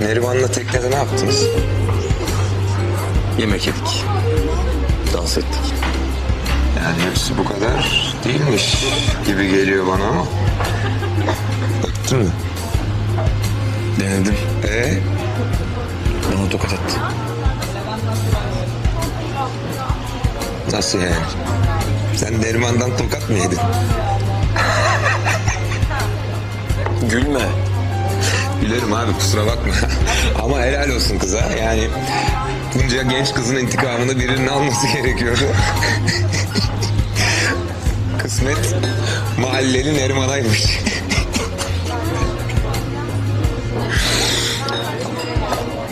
Neriman'la teknede ne yaptınız? Yemek yedik. Dans ettik. Yani hepsi bu kadar değilmiş gibi geliyor bana ama. Baktın mı? Denedim. Ee, Bana tokat attı. nasıl yani? Sen Neriman'dan tokat mı yedin? Gülme. Gülerim abi kusura bakma. Ama helal olsun kıza. Yani bunca genç kızın intikamını birinin alması gerekiyordu. Kısmet mahalleli Neriman'aymış.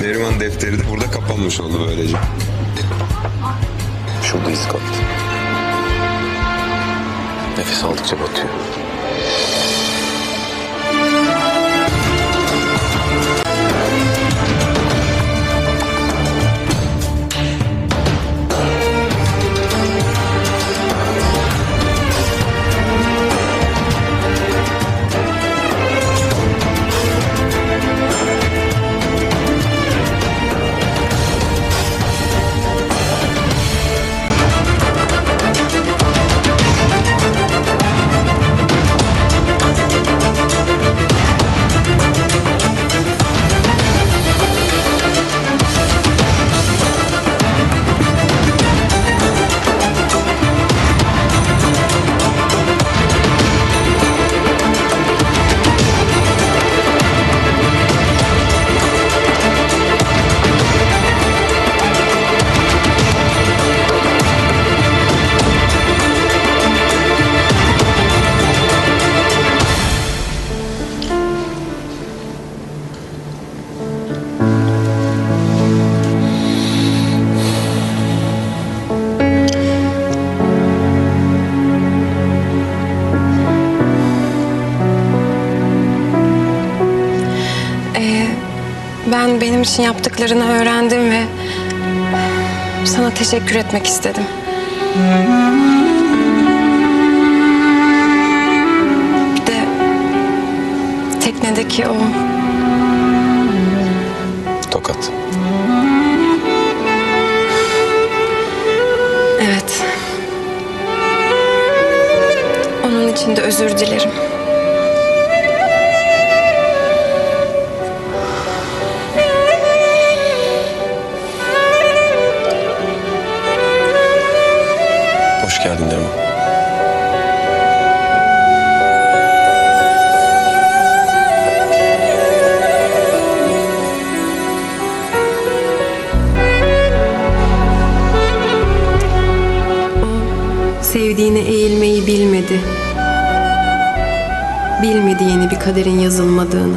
Neriman defteri de burada kapanmış oldu böylece. Şurada iz. Nefes aldıkça batıyor. İçin yaptıklarını öğrendim ve sana teşekkür etmek istedim. Bir de teknedeki o Tokat. evet. Onun için de özür dilerim. Kaderin yazılmadığını.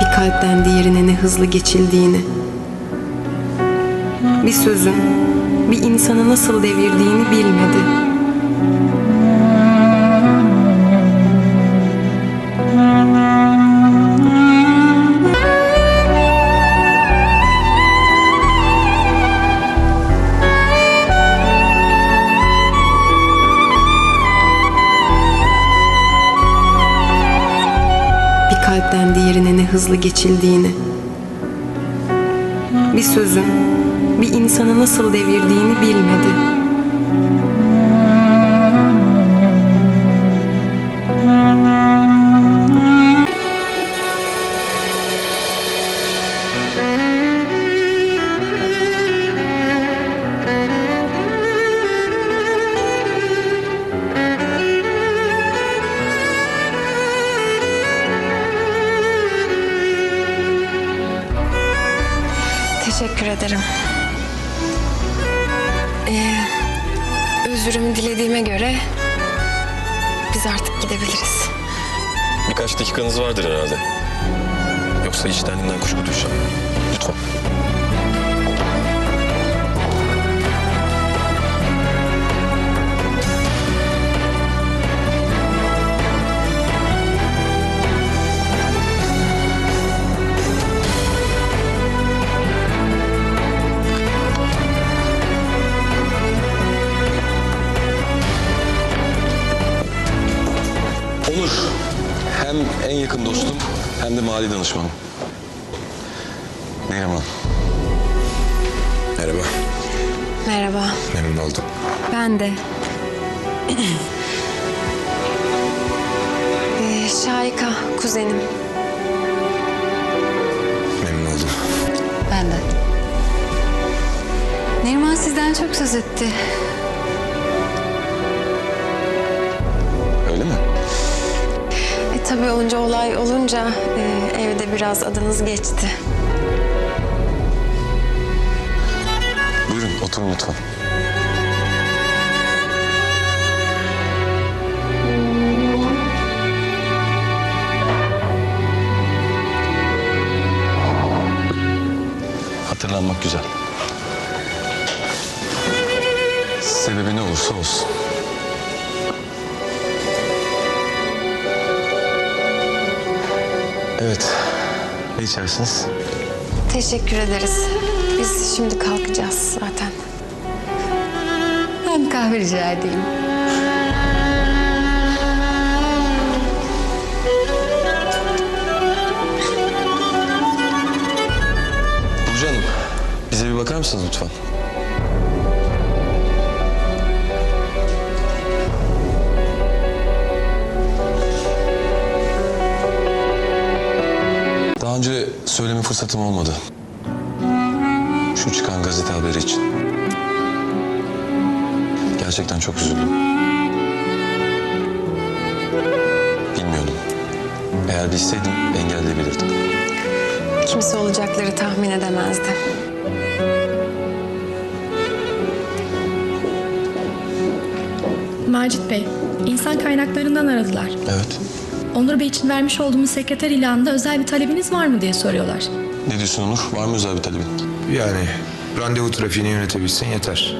Bir kalpten diğerine ne hızlı geçildiğini. Bir sözün bir insanı nasıl devirdiğini bilmedi. Kalpten diğerine ne hızlı geçildiğini, bir sözün bir insanı nasıl devirdiğini bilmedi. Ederim. Ee, özürümü dilediğime göre biz artık gidebiliriz. Birkaç dakikanız vardır herhalde. Yoksa içtenliğinden kuşku düşeceğim. Mali danışmanım. Neriman. Merhaba. Merhaba. Memnun oldum. Ben de. ee, Şayka, kuzenim. Memnun oldum. Ben de. Neriman sizden çok söz etti. Tabii onca olay olunca e, evde biraz adınız geçti. Buyurun oturun lütfen. İçersiniz? Teşekkür ederiz. Biz şimdi kalkacağız zaten. Ben kahve rica edeyim. Burcu Hanım, bize bir bakar mısınız lütfen? Daha önce söyleme fırsatım olmadı. Şu çıkan gazete haberi için. Gerçekten çok üzüldüm. Bilmiyordum. Eğer bilseydim engelleyebilirdim. Kimse olacakları tahmin edemezdi. Macit Bey, insan kaynaklarından aradılar. Evet. Onur Bey için vermiş olduğumuz sekreter ilanında özel bir talebiniz var mı diye soruyorlar. Ne diyorsun Onur? Var mı özel bir talebin? Yani randevu trafiğini yönetebilsin yeter.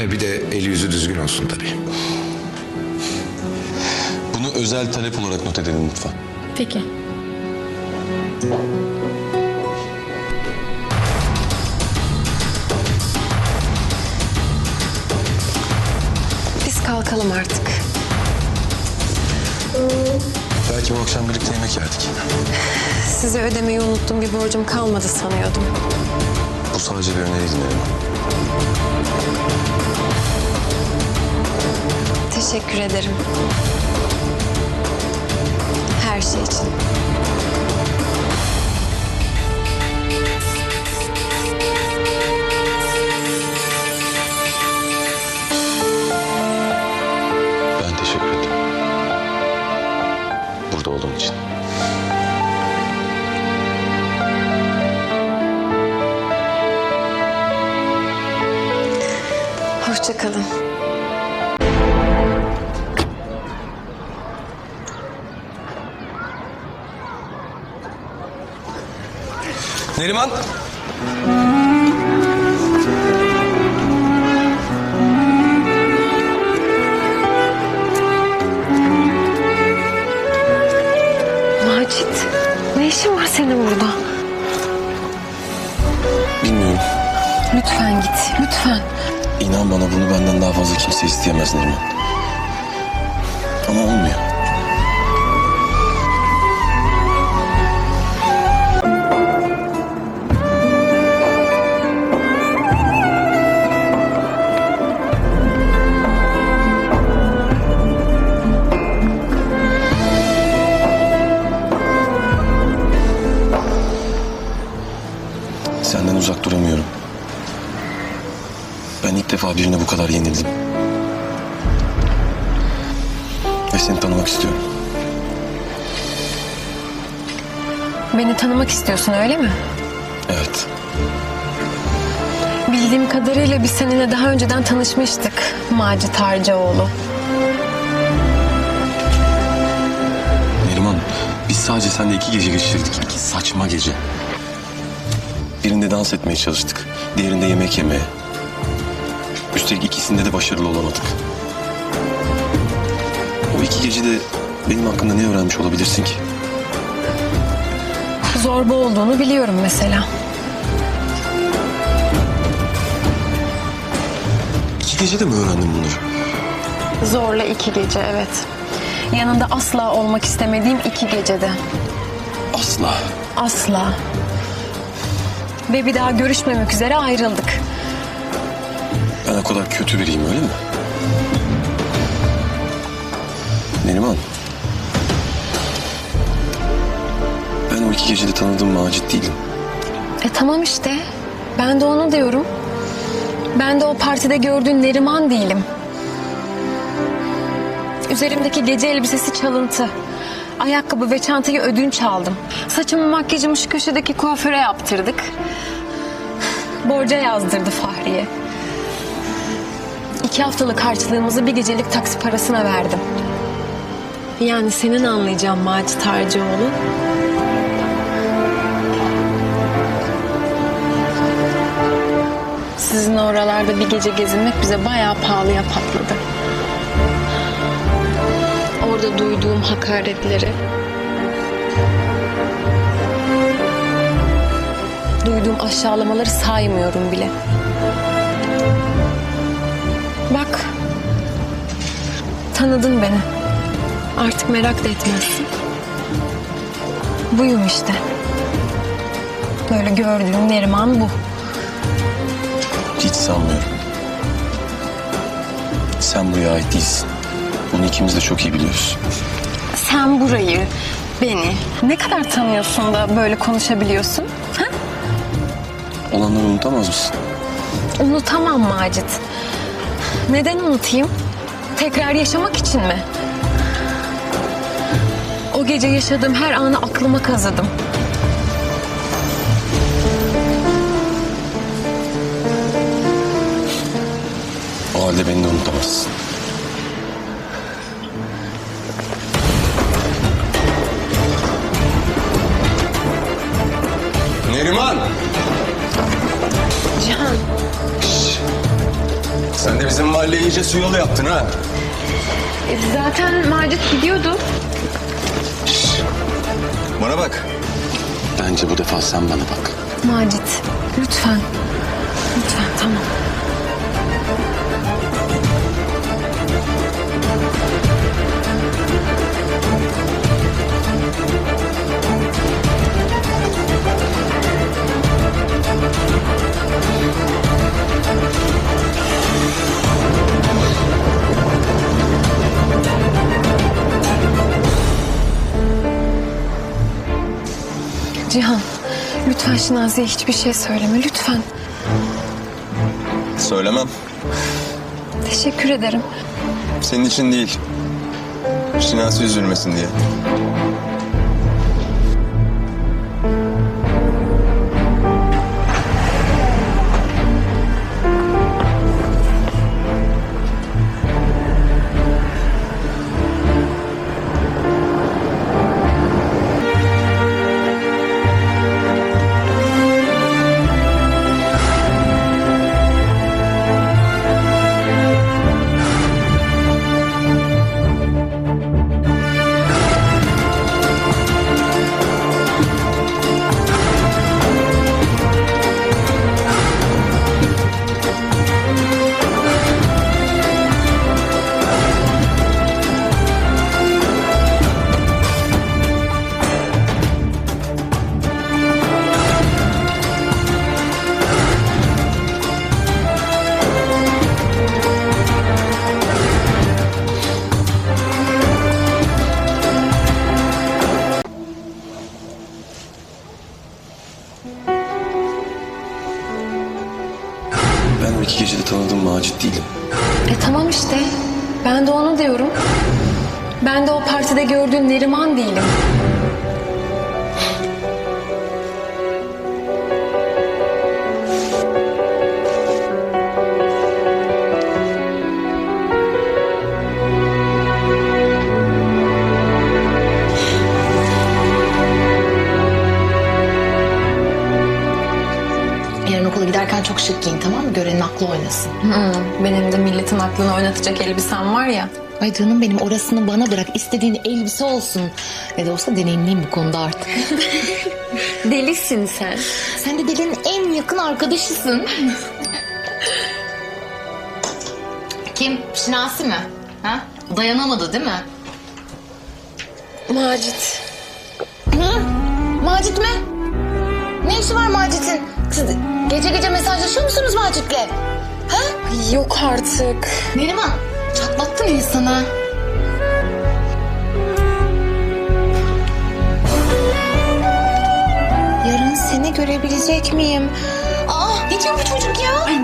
E, bir de eli yüzü düzgün olsun tabii. Bunu özel talep olarak not edelim lütfen. Peki. Biz kalkalım artık. Belki bu akşam birlikte yemek yerdik. Size ödemeyi unuttum bir borcum kalmadı sanıyordum. Bu sadece bir öneriydi Neriman. Teşekkür ederim. Her şey için. Hoşça kalın. Neriman! Macit, ne işin var senin burada? Bilmiyorum. Lütfen git, lütfen. İnan bana bunu benden daha fazla kimse isteyemez Neriman. Ama olmuyor. Senden uzak duramıyorum. Ben ilk defa birine bu kadar yenildim. Ve seni tanımak istiyorum. Beni tanımak istiyorsun öyle mi? Evet. Bildiğim kadarıyla biz seninle daha önceden tanışmıştık. Macit Harcaoğlu. Neriman, biz sadece seninle iki gece geçirdik. İki saçma gece. Birinde dans etmeye çalıştık. Diğerinde yemek yemeye. Üstelik ikisinde de başarılı olamadık. O iki gecede benim hakkında ne öğrenmiş olabilirsin ki? Zorba olduğunu biliyorum mesela. İki gecede mi öğrendin bunları? Zorla iki gece evet. Yanında asla olmak istemediğim iki gecede. Asla. Asla. Ve bir daha görüşmemek üzere ayrıldık. Ben o kadar kötü biriyim öyle mi? Neriman. Ben o iki gecede tanıdığım Macit değilim. E tamam işte. Ben de onu diyorum. Ben de o partide gördüğün Neriman değilim. Üzerimdeki gece elbisesi çalıntı. Ayakkabı ve çantayı ödünç aldım. Saçımı makyajımı şu köşedeki kuaföre yaptırdık. Borca yazdırdı Fahriye. İki haftalık harçlığımızı bir gecelik taksi parasına verdim. Yani senin anlayacağın Macit Harcıoğlu. Sizin oralarda bir gece gezinmek bize bayağı pahalıya patladı. Orada duyduğum hakaretleri, duyduğum aşağılamaları saymıyorum bile. Tanıdın beni. Artık merak da etmezsin. Buyum işte. Böyle gördüğüm Neriman bu. Hiç sanmıyorum. Sen buraya ait değilsin. Bunu ikimiz de çok iyi biliyoruz. Sen burayı, beni ne kadar tanıyorsun da böyle konuşabiliyorsun? Ha? Olanları unutamaz mısın? Unutamam Macit. Neden unutayım? Tekrar yaşamak için mi? O gece yaşadığım her anı aklıma kazıdım. O halde beni de unutamazsın. Neriman! Cihan, Sen de bizim mahalleyi iyice su yolu yaptın ha. e, zaten Macit gidiyordu. Bana bak. Bence bu defa sen bana bak. Macit, lütfen. Lütfen, tamam. Şinazi'ye hiçbir şey söyleme, lütfen. Söylemem. Teşekkür ederim. Senin için değil. Şinasi üzülmesin diye. Ben de o partide gördüğün Neriman değilim. Yarın okula giderken çok şık giyin tamam mı? Görenin aklı oynasın. Hmm, benim de milletin aklını oynatacak elbisem var ya. Ay canım benim orasını bana bırak. İstediğin elbise olsun. Ne de olsa deneyimliyim bu konuda artık. Delisin sen. Sen de delinin en yakın arkadaşısın. Kim? Şinasi mi? Ha? Dayanamadı değil mi? Macit. Hı? Macit mi? Ne işi var Macit'in? Siz gece gece mesajlaşıyor musunuz Macit'le? Ha? Yok artık. Neriman çatlattın insanı. Yarın seni görebilecek miyim? Aa ne diyor bu çocuk ya?